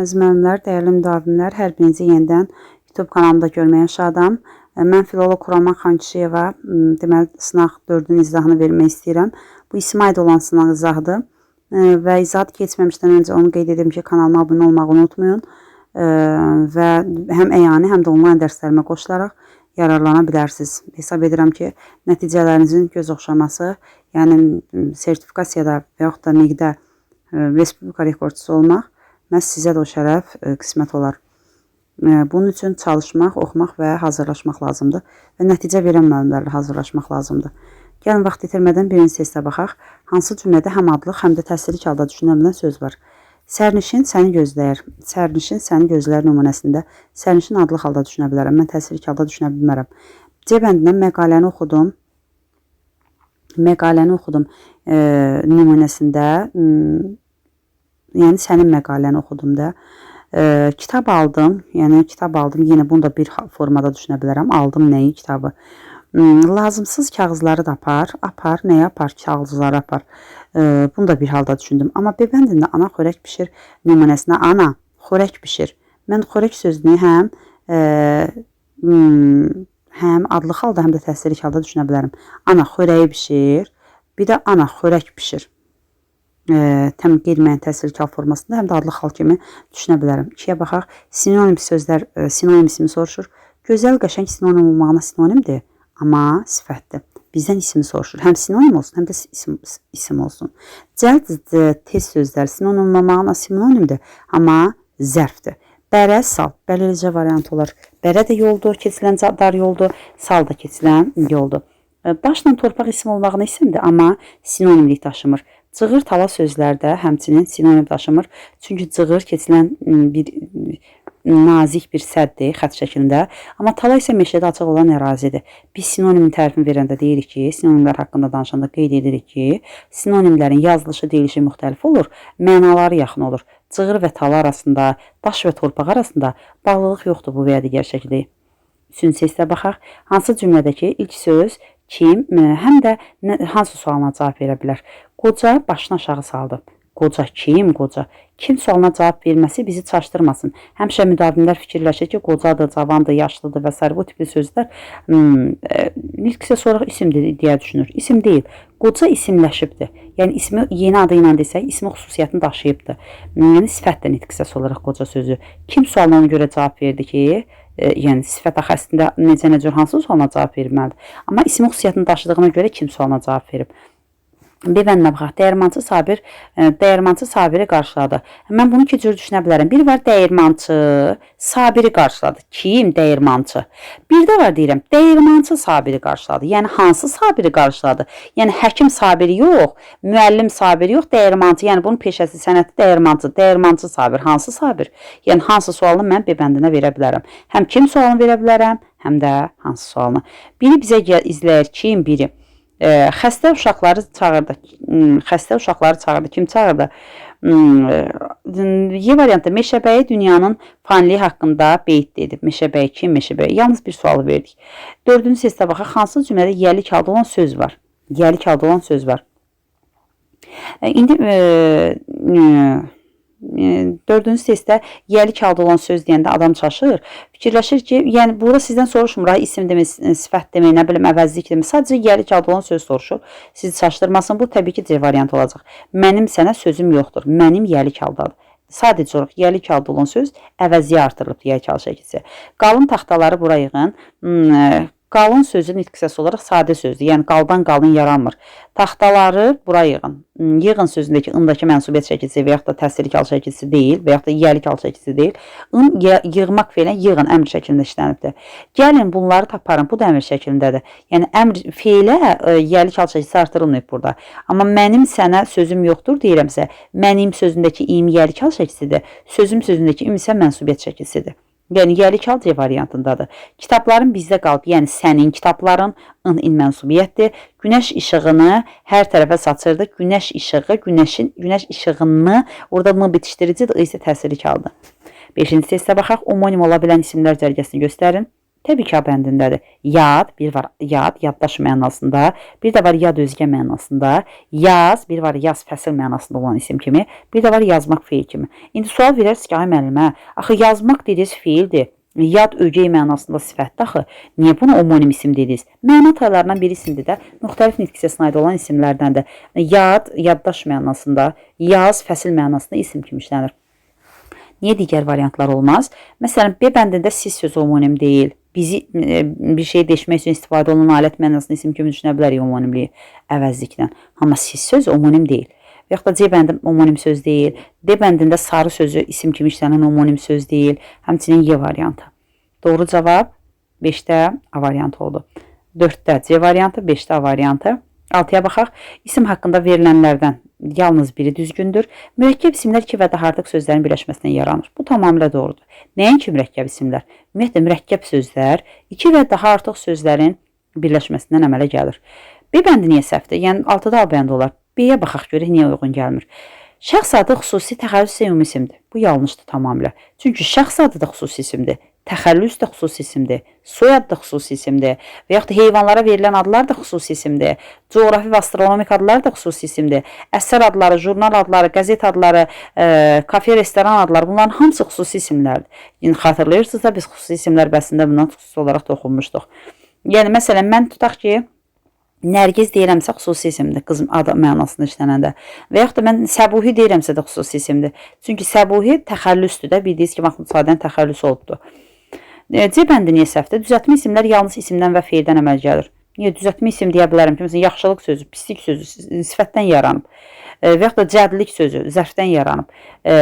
Əziz müəllimlər, dəyərli müdavimlər, hər birinizi yenidən YouTube kanalımda görməyə şadam. E, Mən filolog Xuraman Xankişiyeva, m, deməli sınaq 4-ün izahını vermək istəyirəm. Bu İsmail olan sınaq izahıdır. E, Və izahat keçməmişdən öncə onu qeyd edim ki, kanalıma abunə olmağı unutmayın. E, Və həm əyani, həm də onlayn dərslərimə qoşularaq yararlana bilərsiniz. Hesab edirəm ki, nəticələrinizin göz oxşaması, yəni sertifikasiyada və yaxud da miqdə respublika rekordçusu olmaq məhz sizə də o şərəf e, qismət olar. E, Bunun üçün çalışmaq, oxumaq və hazırlaşmaq lazımdır və nəticə verən müəllimlərlə hazırlaşmaq lazımdır. Gəlin vaxt itirmədən birinci testə baxaq. Hansı cümlədə həm adlıq, həm də təsdirik halda düşünülən söz var? Sərnişin səni gözləyir. Sərnişin səni gözləyir nümunəsində sərnişin adlıq halda düşünə bilərəm. Mən təsdirik halda düşünə bilmərəm. C bəndindən məqaləni oxudum. Məqaləni oxudum e, nümunəsində yəni sənin məqaləni oxudum da. E, kitab aldım, yəni kitab aldım. Yenə bunu da bir formada düşünə bilərəm. Aldım nəyi? Kitabı. Hmm, lazımsız kağızları da apar. Apar, nəyə apar? Kağızları apar. E, bunu da bir halda düşündüm. Amma B bəndində ana xörək bişir nümunəsinə ana xörək bişir. Mən xörək sözünü həm e, həm adlı halda, həm də təsdirik halda düşünə bilərəm. Ana xörəyi bişir. Bir də ana xörək bişir təm qeyri-müəyyən təsirkar formasında həm də adlı xal kimi düşünə bilərəm. 2-yə baxaq. Sinonim sözlər sinonim ismi soruşur. Gözəl, qəşəng sinonim olmağına sinonimdir, amma sifətdir. Bizdən ismi soruşur. Həm sinonim olsun, həm də isim, isim olsun. Cəld tez sözlər sinonim olmağına sinonimdir, amma zərfdir. Bərə, sal. Bəli, eləcə variant olar. Bərə də yoldur, keçilən dar yoldur, sal da keçilən yoldur. Başla torpaq isim olmağına isimdir, amma sinonimlik daşımır. Cığır tala sözlərdə həmçinin sinonim daşımır. Çünki cığır keçilən m, bir m, nazik bir səddir xətt şəklində, amma tala isə meşədə açıq olan ərazidir. Biz sinonimin tərifini verəndə deyirik ki, sinonimlər haqqında danışanda qeyd edirik ki, sinonimlərin yazılışı, deyilişi müxtəlif olur, mənaları yaxın olur. Cığır və tala arasında, daş və torpaq arasında bağlılıq yoxdur bu və ya digər şəkildə. Üçüncü testə baxaq. Hansı cümlədəki ilk söz kim, m, həm də hansı sualına cavab verə bilər? Qoca başını aşağı saldı. Qoca kim, qoca? Kim sualına cavab verməsi bizi çaşdırmasın. Həmişə müdavimlər fikirləşir ki, qocadır, cavandır, yaşlıdır və s. bu tipli sözlər hmm, e, nitqsə sonra isimdir deyə düşünür. İsim deyil. Qoca isimləşibdir. Yəni ismi yeni adı ilə desək, ismi xüsusiyyətini daşıyıbdır. Hmm, Yəni sifətlə nitqsəs olaraq qoca sözü. Kim sualına ona görə cavab verdi ki, e, yəni sifət axı əslində necə necə hansı sualına cavab verməlidir. Amma ismi xüsusiyyətini daşıdığına görə kim sualına cavab verib? Bir bəndə baxaq. Dəyirmançı Sabir e, dəyirmançı Sabiri qarşıladı. Mən bunu iki cür düşünə bilərəm. Bir var dəyirmançı Sabiri qarşıladı. Kim? Dəyirmançı. Bir də var deyirəm, dəyirmançı Sabiri qarşıladı. Yəni hansı Sabiri qarşıladı? Yəni həkim Sabiri yox, müəllim Sabiri yox, dəyirmançı. Yəni bunun peşəsi sənəti dəyirmançı, dəyirmançı Sabir. Hansı Sabir? Yəni hansı sualını mən B bəndinə verə bilərəm. Həm kim sualını verə bilərəm, həm də hansı sualını. Biri bizə izləyir, kim biri. E, xəstə uşaqları çağırdı. Hmm, Xəstə uşaqları çağırdı. Kim çağırdı? Hmm, e, Y variantı Meşəbəyi dünyanın faniliyi haqqında beyt dedi. Meşəbəyi kim? Meşəbəyi. Yalnız bir sual verdik. Dördüncü testə baxaq. Hansı cümlədə yəlik halda olan söz var? Yəlik halda olan söz var. E, İndi e, e, dördüncü testdə yəlik halda olan söz deyəndə adam çaşır. Fikirləşir ki, yəni burada sizdən soruşmur, ha, isim demək, sifət demək, nə bilim, əvəzlik demək. Sadəcə yəlik halda olan söz soruşur. Sizi çaşdırmasın. Bu təbii ki, C variantı olacaq. Mənim sənə sözüm yoxdur. Mənim yəlik haldadır. Sadəcə olaraq yəlik halda olan söz əvəziyə artırılıb hal şəkilsi. Qalın taxtaları bura yığın. Qalın sözü nitqsəsi olaraq sadə sözdür. Yəni qaldan qalın yaranmır. Taxtaları bura yığın. Hmm, Yığın sözündəki ındakı mənsubiyyət şəkilsi və yaxud da təsdirik hal şəkilsi deyil və yaxud da yəlik hal şəkilsi deyil. In yığmaq feilən yığın əmr şəklində işlənibdir. Gəlin bunları taparın. Bu da əmr şəklindədir. Yəni əmr feilə e, yəlik hal şəkilsi artırılmayıb burada. Amma mənim sənə sözüm yoxdur deyirəmsə, mənim sözündəki im yəlik hal şəkilsidir. Sözüm sözündəki im isə mənsubiyyət şəkilsidir. Yəni yəlik hal C variantındadır. Kitabların bizdə qalıb, yəni sənin kitabların ın in mənsubiyyətdir. Günəş işığını hər tərəfə saçırdı. Günəş işığı, günəşin günəş işığını orada m bitişdiricidir, i isə təsirlik aldı. 5-ci testə baxaq. Omonim ola bilən isimlər cərgəsini göstərin. Təbii ki, A bəndindədir. Yad, bir var yad, yaddaş mənasında, bir də var yad özgə mənasında, yaz, bir var yaz fəsil mənasında olan isim kimi, bir də var yazmaq feil kimi. İndi sual verərsiniz ki, ay müəllimə, axı yazmaq dediniz feildir. Yad ögey mənasında sifətdir axı. Niyə buna homonim isim dediniz? Məna taylarından biri isimdir də, müxtəlif nitq hissəsinə aid olan isimlərdəndir. Yad, yaddaş mənasında, yaz fəsil mənasında isim kimi işlənir. Niyə digər variantlar olmaz? Məsələn, B bəndində siz sözü homonim deyil. Bizi e, bir şey deşmək üçün istifadə olunan alət mənasında isim kimi düşünə bilərik homonimliyi əvəzliklə. Amma siz sözü homonim deyil. Və yaxud da C bəndi homonim söz deyil. D bəndində sarı sözü isim kimi işlənən homonim söz deyil. Həmçinin Y variantı. Doğru cavab 5-də A variantı oldu. 4-də C variantı, 5-də A variantı. 6-ya baxaq. İsim haqqında verilənlərdən yalnız biri düzgündür. Mürəkkəb isimlər iki və daha artıq sözlərin birləşməsindən yaranır. Bu tamamilə doğrudur. Nəinki mürəkkəb isimlər? Ümumiyyətlə mürəkkəb sözlər iki və daha artıq sözlərin birləşməsindən əmələ gəlir. B bəndi niyə səhvdir? Yəni 6-da A bəndi olar. B-yə baxaq görək niyə uyğun gəlmir. Şəxs adı xüsusi təxəllüs ümumi isimdir. Bu yanlışdır tamamilə. Çünki şəxs adı da xüsusi isimdir. Təxəllüs də xüsusi isimdir. Soyad da xüsusi isimdir. Və yaxud da heyvanlara verilən adlar da xüsusi isimdir. Coğrafi və astronomik adlar da xüsusi isimdir. Əsər adları, jurnal adları, qəzet adları, e, kafe, restoran adları bunların hamısı xüsusi isimlərdir. Yəni xatırlayırsınızsa biz xüsusi isimlər bəsində bundan xüsusi olaraq toxunmuşduq. Yəni məsələn mən tutaq ki, Nərgiz deyirəmsə xüsusi isimdir, qız adı mənasında işlənəndə. Və yaxud da mən Səbuhi deyirəmsə də xüsusi isimdir. Çünki Səbuhi təxəllüsdür də, bildiyiniz kimi Mahmud Sadənin təxəllüsü olubdur. E, C bəndi niyə səhvdir? Düzəltmə isimlər yalnız isimdən və feildən əməl gəlir. Niyə düzəltmə isim deyə bilərəm ki, məsələn, yaxşılıq sözü, pislik sözü sifətdən yaranıb. E, və yaxud da cədlik sözü zərfdən yaranıb. E,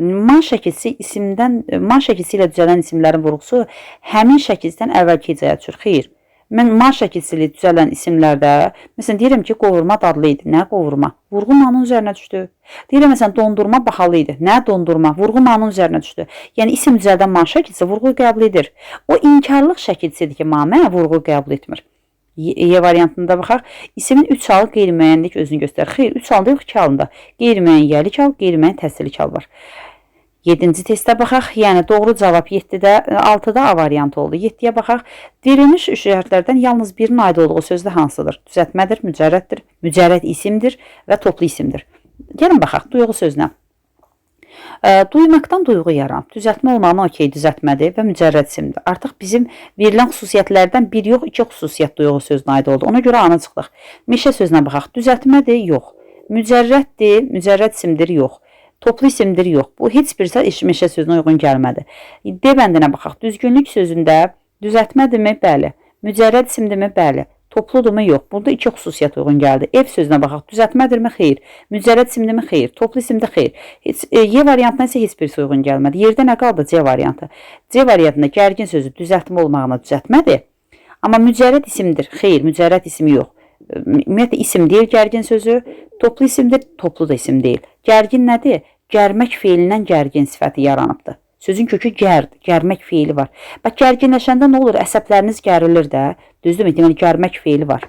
man şəkilsi isimdən, man şəkilsi ilə düzələn isimlərin vurğusu həmin şəkildən əvvəlki hecəyə düşür. Xeyr. Mən ma şəkilsili düzələn isimlərdə, məsələn deyirəm ki, qovurma dadlı idi. Nə qovurma? Vurğu manın üzərinə düşdü. Deyirəm məsələn dondurma bahalı idi. Nə dondurma? Vurğu manın üzərinə düşdü. Yəni isim düzəldən ma şəkilsi vurğu qəbul edir. O inkarlıq şəkilsidir ki, ma mənə vurğu qəbul etmir. Y variantında baxaq. İsimin 3 halı qeyri-müəyyənlik özünü göstərir. Xeyr, 3 halda yox, 2 halında. Qeyri-müəyyən yəlik hal, qeyri-müəyyən təsirlik hal var. 7-ci testə baxaq. Yəni doğru cavab 7-də, 6-da A variantı oldu. 7-yə baxaq. Verilmiş şərtlərdən yalnız birinin aid olduğu sözdə hansıdır? Düzəltmədir, mücərrəddir, mücərrəd isimdir və toplu isimdir. Gəlin baxaq duyğu sözünə. E, duymaqdan duyğu yaranıb. Düzəltmə olmağına okey düzəltmədir və mücərrəd isimdir. Artıq bizim verilən xüsusiyyətlərdən bir yox, iki xüsusiyyət duyğu sözünə aid oldu. Ona görə ana çıxdıq. Meşə sözünə baxaq. Düzəltmədir, yox. Mücərrəddir, mücərrəd isimdir, yox. Toplu isimdir yox. Bu heç bir meşə sözünə uyğun gəlmədi. D bəndinə baxaq. Düzgünlük sözündə düzəltmədirmi? Bəli. Mücərrəd isimdirmi? Bəli. Topludurmu? Yox. Burada iki xüsusiyyət uyğun gəldi. Ev sözünə baxaq. Düzəltmədirmi? Xeyr. Mücərrəd isimdirmi? Xeyr. Toplu isimdə xeyr. Heç e, Y variantına isə heç birisi uyğun gəlmədi. Yerdə nə qaldı? C variantı. C variantında gərgin sözü düzəltmə olmağına düzəltmədir. Amma mücərrəd isimdir. Xeyr, mücərrəd ismi yox. Ümumiyyətlə isim deyil gərgin sözü, toplu isimdir, toplu da isim deyil. Gərgin nədir? Gərmək feilindən gərgin sifəti yaranıbdır. Sözün kökü gərdir, gərmək feili var. Bax gərginləşəndə nə olur? Əsəbləriniz gərilir də. Düzdürmü? Deməli gərmək feili var.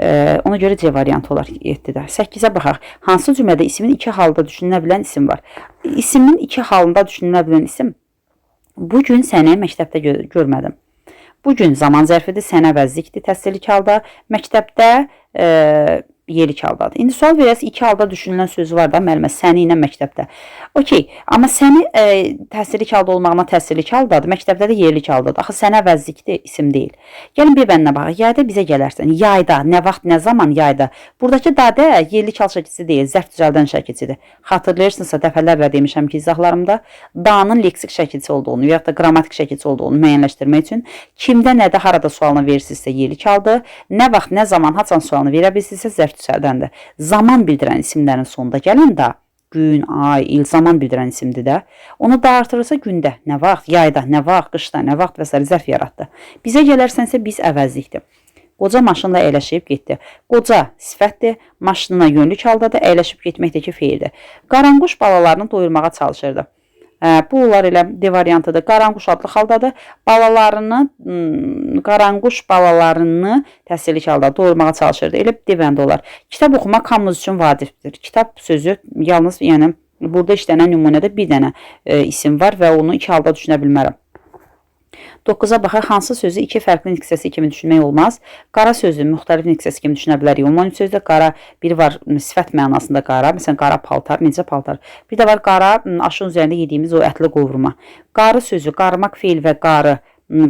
Ee, ona görə C variantı olar 7-də. 8-ə baxaq. Hansı cümlədə ismin iki halda düşünülə bilən isim var? İsimin iki halında düşünülə bilən isim bu gün səni məktəbdə gö görmədim. Bu gün zaman zərfidir, sənə vəzlikdir təsdilik halda. Məktəbdə e, yelik haldadır. İndi sual verəs iki halda düşünülən sözü var da müəllimə səni ilə məktəbdə. Okey, amma səni e, təsirlik halda olmağına təsirlik haldadır. Məktəbdə də yerlik haldadır. Axı sənə vəzlikdir, isim deyil. Gəlin bir bəndə baxaq. Yayda bizə gələrsən. Yayda, nə vaxt, nə zaman yayda. Buradakı dadə yerlik hal şəkilsi deyil, zərf düzəldən şəkilsidir. Xatırlayırsınızsa dəfələrlə demişəm ki, izahlarımda danın leksik şəkilsi olduğunu, ya da qrammatik şəkilsi olduğunu müəyyənləşdirmək üçün kimdə, nədə, harada sualını verirsinizsə yerlik haldır. Nə vaxt, nə zaman, haçan sualını verə bilirsinizsə zərf düzəldəndə zaman bildirən isimlərin sonunda gələn də gün, ay, il, zaman bildirən isimdir də. Onu da artırırsa gündə, nə vaxt, yayda, nə vaxt, qışda, nə vaxt və s. zərf yaratdı. Bizə gələrsənsə biz əvəzlikdir. Qoca maşınla əyləşib getdi. Qoca sifətdir, maşınına yönlük haldadır, əyləşib getməkdəki feildir. Qaranquş balalarını doyurmağa çalışırdı. Bu onlar elə D variantıdır. Qaranquş adlı xaldadır. Balalarını, qaranquş balalarını təhsillik halda doyurmağa çalışırdı. Elə D bəndə olar. Kitab oxumaq hamımız üçün vacibdir. Kitab sözü yalnız, yəni burada işlənən nümunədə bir dənə e, isim var və onu iki halda düşünə bilmərəm. 9-a baxaq hansı sözü iki fərqli hissəsi kimi düşünmək olmaz? Qara sözü müxtəlif hissəsi kimi düşünə bilərik. Ümumi sözdə qara biri var sifət mənasında qara, məsələn qara paltar, necə paltar. Bir də var qara aşın üzərində yediyimiz o ətli qovurma. Qarı sözü qarmaq feil və qarı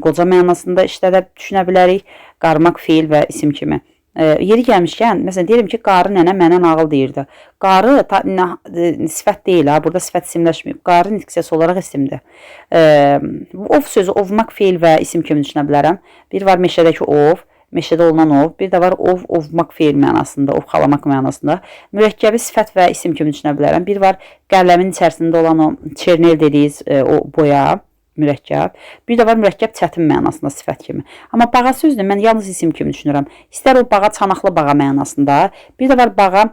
qoca mənasında işlədə düşünə bilərik. Qarmaq feil və isim kimi. E, yeri gəlmişkən, məsələn deyirəm ki, qarı nənə mənə nağıl deyirdi. Qarı ta, nə, e, sifət deyil ha, burada sifət isimləşməyib. Qarı nitq hissəsi olaraq isimdir. E, ov sözü ovmaq feil və isim kimi düşünə bilərəm. Bir var meşədəki ov, meşədə olunan ov, bir də var ov, ovmaq feil mənasında, ovxalamaq mənasında. Mürəkkəbi sifət və isim kimi düşünə bilərəm. Bir var qələmin içərisində olan o çernel dediyiz e, o boya, mürəkkəb. Bir də var mürəkkəb çətin mənasında sifət kimi. Amma bağa sözünü mən yalnız isim kimi düşünürəm. İstər o bağa çanaqlı bağa mənasında, bir də var bağa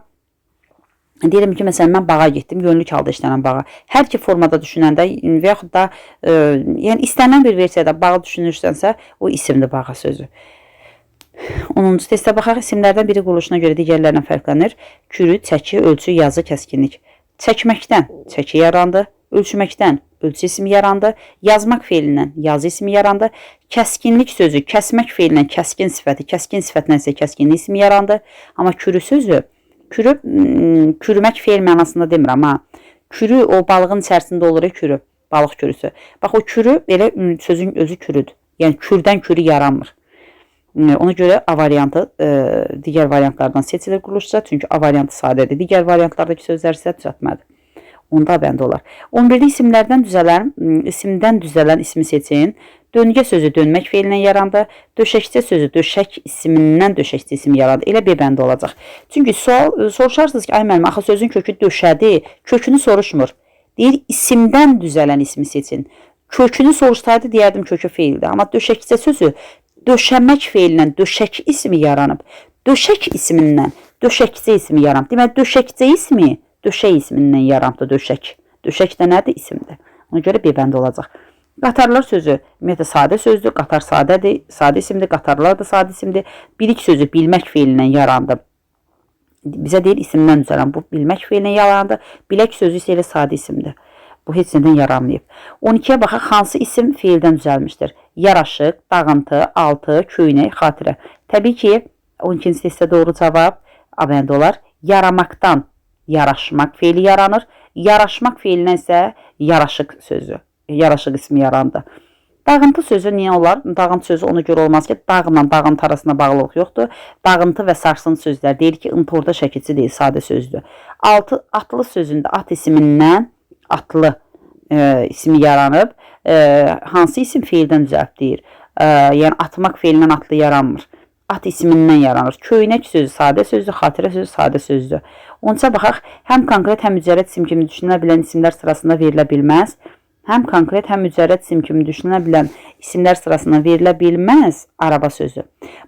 Deyirəm ki, məsələn mən bağa getdim, yönlük halda işlənən bağa. Hər iki formada düşünəndə və yaxud da e, yəni istənilən bir versiyada bağı düşünürsənsə, o isimdir bağa sözü. 10-cu testə baxaq. İsimlərdən biri quruluşuna görə digərlərindən fərqlənir. Kürü, çəki, ölçü, yazı, kəskinlik. Çəkməkdən çəki yarandı, ölçməkdən ölçü ismi yarandı, yazmaq feilindən yazı ismi yarandı, kəskinlik sözü kəsmək feilindən kəskin sifəti, kəskin sifətdən isə kəskinlik ismi yarandı. Amma kürü sözü kürü m, kürümək feil mənasında demirəm ha. Kürü o balığın içərisində olur ya kürü, balıq kürüsü. Bax o kürü elə m, sözün özü kürüdür. Yəni kürdən kürü yaranmır. E, Ona görə A variantı e, digər variantlardan seçilir quruluşca. Çünki A variantı sadədir. Digər variantlardakı sözlər isə düzəltmədir. Onda bəndə olar. 11-də isimlərdən düzələn, m, isimdən düzələn ismi seçin. Döngə sözü dönmək feilindən yarandı. Döşəkçə sözü döşək ismindən döşəkçə ismi yarandı. Elə bir bəndə olacaq. Çünki sual e, soruşarsınız ki, ay müəllim, axı sözün kökü döşədi, kökünü soruşmur. Deyir, isimdən düzələn ismi seçin. Kökünü soruşsaydı deyərdim kökü feildir. Amma döşəkçə sözü döşəmək feilindən döşək ismi yaranıb. Döşək ismindən döşəkçə ismi yaranıb. Deməli döşəkçə ismi döşək ismindən yaranıb döşək. Döşək də nədir? İsimdir. Ona görə bir bəndə olacaq. Qatarlar sözü ümumiyyətlə sadə sözdür. Qatar sadədir, sadə isimdir. Qatarlar da sadə isimdir. Bilik sözü bilmək feilindən yarandı. Bizə deyir isimdən düzələn bu bilmək feilindən yarandı. Bilək sözü isə elə sadə isimdir. Bu heç nədən yaranmayıb. 12-yə baxaq hansı isim feildən düzəlmişdir? Yaraşıq, dağıntı, altı, köynək, xatirə. Təbii ki, 12-ci testdə doğru cavab A bəndə olar. Yaramaqdan yaraşmaq feili yaranır. Yaraşmaq feilindən isə yaraşıq sözü, yaraşıq ismi yarandı. Dağıntı sözü niyə olar? Dağıntı sözü ona görə olmaz ki, dağla dağıntı arasında bağlılıq yoxdur. Dağıntı və sarsıntı sözlər deyir ki, ıntı şəkilçi deyil, sadə sözdür. Altı atlı sözündə at ismindən atlı e, ismi yaranıb. E, hansı isim feildən düzəlb deyir? E, yəni atmaq feilindən atlı yaranmır. At ismindən yaranır. Köynək sözü sadə sözdür, xatirə sözü sadə sözdür. Onca baxaq, həm konkret, həm mücərrəd isim kimi düşünülə bilən isimlər sırasında verilə bilməz. Həm konkret, həm mücərrəd isim kimi düşünülə bilən isimlər sırasına verilə bilməz araba sözü.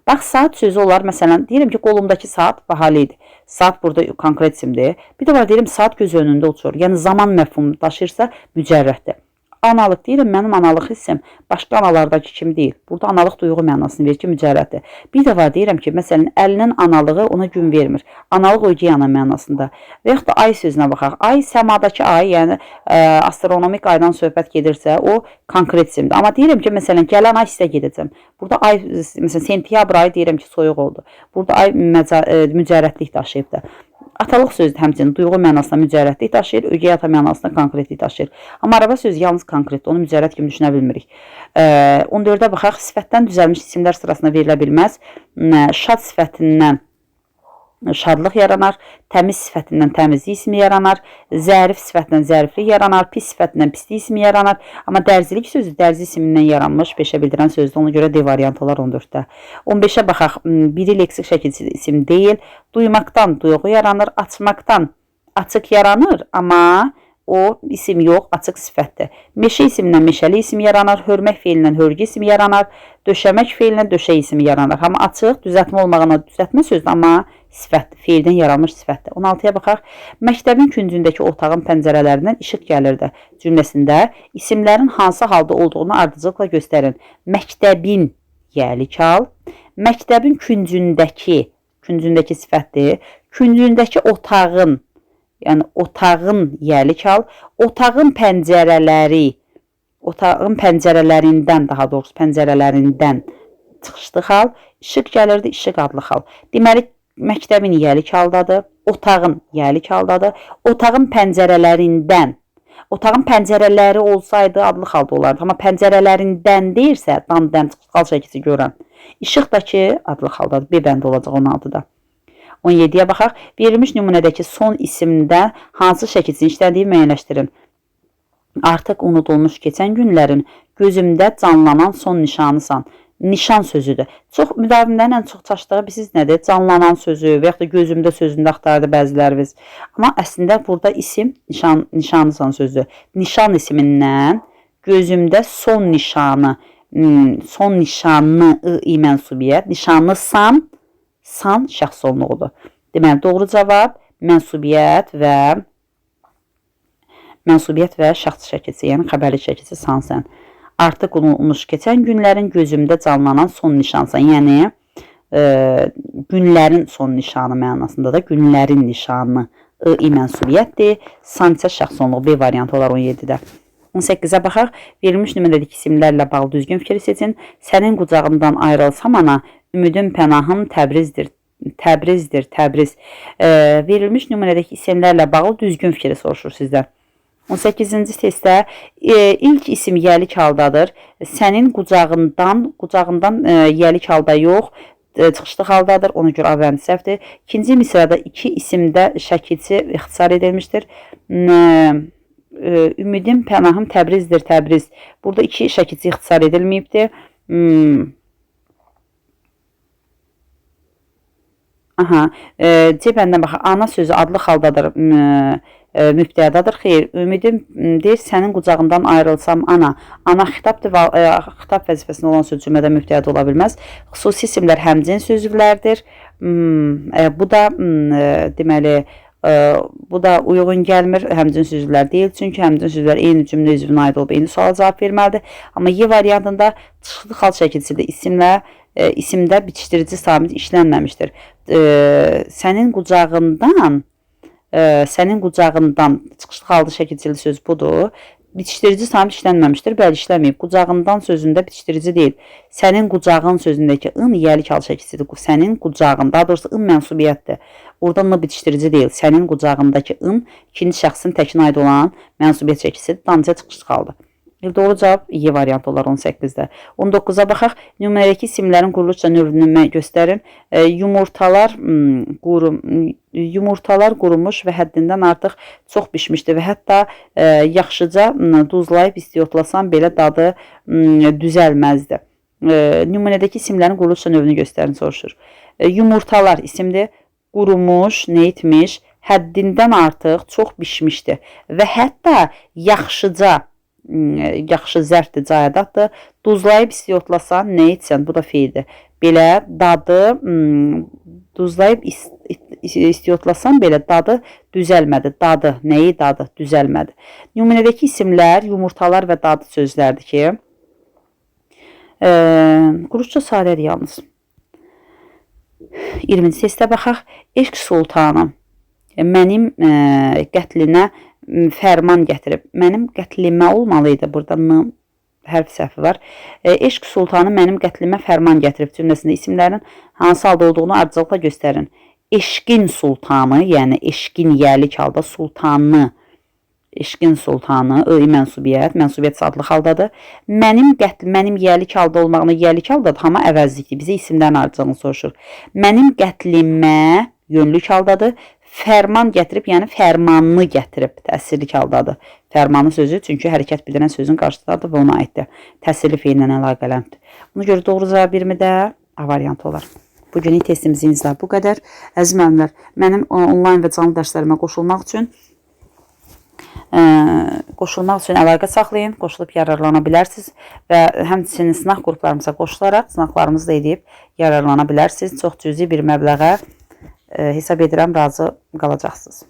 Bax, saat sözü olar. Məsələn, deyirəm ki, qolumdakı saat bahalı idi. Saat burada konkret isimdir. Bir də var deyirəm saat göz önündə uçur. Yəni zaman məfhumu daşıyırsa mücərrəddir. Analıq deyirəm, mənim analıq hissəm başqa analardakı kimi deyil. Burada analıq duyğu mənasını verir ki, mücərrəddir. Bir də var deyirəm ki, məsələn, əlinin analığı ona gün vermir. Analıq okeana mənasında. Və yaxud da ay sözünə baxaq. Ay səmadakı ay, yəni ə, astronomik aydan söhbət gedirsə, o konkret isimdir. Amma deyirəm ki, məsələn, gələn ay sizə gedəcəm. Burada ay məsələn sentyabr ayı deyirəm ki, soyuq oldu. Burada ay məca, ə, mücərrədlik daşıyıb da. Atalıq sözü həmçinin duyğu mənasında mücərrədlik daşıyır, ögey ata mənasında konkretlik daşıyır. Amma araba sözü yalnız konkretdir, onu mücərrəd kimi düşünə bilmirik. E, 14-ə baxaq, sifətdən düzəlmiş isimlər sırasına verilə bilməz. Şad sifətindən şadlıq yaranar, təmiz sifətindən təmizlik ismi yaranar, zərif sifətindən zəriflik yaranar, pis sifətindən pislik ismi yaranar. Amma dərzilik sözü dərzi ismindən yaranmış peşə bildirən sözdür. Ona görə D variantı olar 14-də. 15-ə baxaq. Biri leksik şəkilçi isim deyil. Duymaqdan duyğu yaranır, açmaqdan açıq yaranır, amma o isim yox, açıq sifətdir. Meşə ismindən meşəli isim yaranır, hörmək feilindən hörgü ismi yaranar, döşəmək feilindən döşək ismi yaranır. Amma açıq, düzəltmə olmağına düzəltmə sözdür, amma sifət, feildən yaranmış sifətdir. 16-ya baxaq. Məktəbin küncündəki otağın pəncərələrindən işıq gəlirdi. Cümləsində isimlərin hansı halda olduğunu ardıcılıqla göstərin. Məktəbin yəli kal, məktəbin küncündəki, küncündəki sifətdir. Küncündəki otağın, yəni otağın yəli kal, otağın pəncərələri, otağın pəncərələrindən, daha doğrusu pəncərələrindən çıxışlı hal, işıq gəlirdi, işıq adlı hal. Deməli, məktəbin yəlik haldadır, otağın yəlik haldadır, otağın pəncərələrindən Otağın pəncərələri olsaydı adlı halda olardı. Amma pəncərələrindən deyirsə, damdan çıxal şəkisi görən. İşıq da ki, adlı haldadır. B bəndi olacaq 16-da. 17-yə baxaq. Verilmiş nümunədəki son isimdə hansı şəkilsin işlədiyi müəyyənləşdirin. Artıq unudulmuş keçən günlərin gözümdə canlanan son nişanısan. Nişan sözüdür. Çox müdavimlərin ən çox çaşdığı bilirsiniz nədir? Canlanan sözü və ya da gözümdə sözündə axtardı bəziləriniz. Amma əslində burada isim nişan nişanısan sözü. Nişan ismindən gözümdə son nişanı, hmm, son nişanı i mənsubiyyət, nişanlısan san şəxs olunğudur. Deməli doğru cavab mənsubiyyət və mənsubiyyət və şəxs şəkilsi, yəni xəbərli şəkilsi san sən. Artıq unutmuş keçən günlərin gözümdə canlanan son nişansan. Yəni e, günlərin son nişanı mənasında da günlərin nişanı i mənsubiyyətdir. Sanitə şəxsonluq B variantı olar 17-də. 18-ə baxaq. Verilmiş nümunədəki isimlərlə bağlı düzgün fikri seçin. Sənin qucağımdan ayrılsam ana, ümidim pənahım Təbrizdir. Təbrizdir, Təbriz. E, verilmiş nümunədəki isimlərlə bağlı düzgün fikri soruşur sizdən. 18-ci testdə e, ilk isim yəlik haldadır. Sənin qucağından, qucağından e, yəlik halda yox, e, çıxışlı haldadır. Ona görə A vəndi səhvdir. İkinci misrada iki isimdə şəkilçi ixtisar edilmişdir. E, ümidim, pənahım Təbrizdir, Təbriz. Burada iki şəkilçi ixtisar edilməyibdir. Hmm. Aha, e, C bəndən baxaq. Ana sözü adlı haldadır. E, mübtədədir. Xeyr, ümidim deyir sənin qucağından ayrılsam ana. Ana xitabdır və e, xitab vəzifəsində olan söz cümlədə mübtədə ola bilməz. Xüsusi isimlər həmcins sözlərdir. Hmm, e, bu da e, deməli bu da uyğun gəlmir həmcins sözlər deyil. Çünki həmcins sözlər eyni cümlə üzvünə aid olub eyni suala cavab verməlidir. Amma Y variantında çıxılı xal şəkilsində isimlə e, isimdə bitişdirici samit işlənməmişdir. E, sənin qucağından e, sənin qucağından çıxışlı halda şəkilçili söz budur. Bitişdirici samit işlənməmişdir. Bəli, işləməyib. Qucağından sözündə bitişdirici deyil. Sənin qucağın sözündəki ın yəlik hal şəkilsidir. Sənin qucağın, daha doğrusu ın mənsubiyyətdir. Orada ın bitişdirici deyil. Sənin qucağındakı ın ikinci şəxsin təkinə aid olan mənsubiyyət şəkilsidir. Danca çıxışlı qaldı. Doğru cavab Y variantı olar 18-də. 19-a baxaq. Nümunədəki isimlərin quruluşca növünü göstərin. E, yumurtalar hmm, qurum yumurtalar qurumuş və həddindən artıq çox bişmişdi və hətta e, yaxşıca hmm, duzlayıb istiyotlasan belə dadı hmm, düzəlməzdi. E, nümunədəki isimlərin quruluşca növünü göstərin soruşur. E, yumurtalar isimdir. Qurumuş, nə etmiş, həddindən artıq çox bişmişdi və hətta yaxşıca yaxşı zərfdir, cayadaqdır. Duzlayıb istiyotlasan, nə etsən, bu da feildir. Belə dadı duzlayıb istiyotlasan belə dadı düzəlmədi. Dadı, nəyi dadı düzəlmədi. Nümunədəki isimlər yumurtalar və dadı sözlərdir ki, e, quruşca sadədir yalnız. 20-ci testə baxaq. Eşq sultanı mənim e, qətlinə fərman gətirib. Mənim qətlimə olmalı idi. Burada n hərf səhvi var. E, eşq sultanı mənim qətlimə fərman gətirib cümləsində isimlərin hansı halda olduğunu ardıcılıqla göstərin. Eşqin sultanı, yəni eşqin yəlik halda sultanı eşqin sultanı, i mənsubiyyət, mənsubiyyət adlı haldadır. Mənim qətl, mənim yəlik halda olmağını yəlik haldadır, amma əvəzlikdir. Bizə isimlərin ardıcılığını soruşur. Mənim qətlimə yönlük haldadır fərman gətirib, yəni fərmanını gətirib təsirlik haldadır. Fərmanı sözü çünki hərəkət bildirən sözün qarşısındadır və ona aiddir. Təsirli feillə əlaqələmdir. Buna görə doğru cavab 20-də A variantı olar. Bugünlük testimizin izah bu qədər. Əziz müəllimlər, mənim onlayn və canlı dərslərimə qoşulmaq üçün qoşulmaq üçün əlaqə saxlayın, qoşulub yararlana bilərsiniz və həmçinin sınaq qruplarımıza qoşularaq sınaqlarımızı da edib yararlana bilərsiniz. Çox cüzi bir məbləğə e, hesab edirəm razı qalacaqsınız.